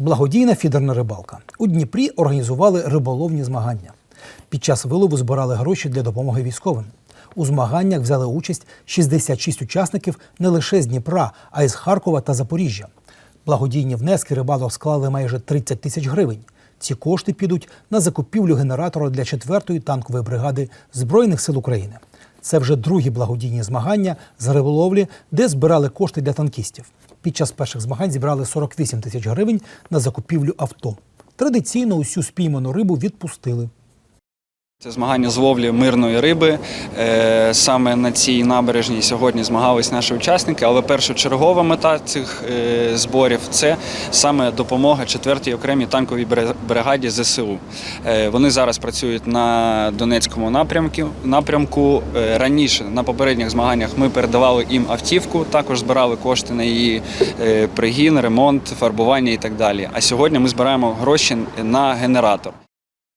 Благодійна фідерна рибалка. У Дніпрі організували риболовні змагання. Під час вилову збирали гроші для допомоги військовим. У змаганнях взяли участь 66 учасників не лише з Дніпра, а й з Харкова та Запоріжжя. Благодійні внески рибалок склали майже 30 тисяч гривень. Ці кошти підуть на закупівлю генератора для 4-ї танкової бригади Збройних сил України. Це вже другі благодійні змагання з риболовлі, де збирали кошти для танкістів. Під час перших змагань зібрали 48 тисяч гривень на закупівлю авто. Традиційно усю спійману рибу відпустили. Це змагання з ловлі мирної риби. Е, Саме на цій набережній сьогодні змагались наші учасники, але першочергова мета цих е, зборів це саме допомога 4-й окремій танковій бри- бригаді ЗСУ. Е, Вони зараз працюють на Донецькому напрямку. напрямку. Раніше на попередніх змаганнях ми передавали їм автівку, також збирали кошти на її пригін, ремонт, фарбування і так далі. А сьогодні ми збираємо гроші на генератор.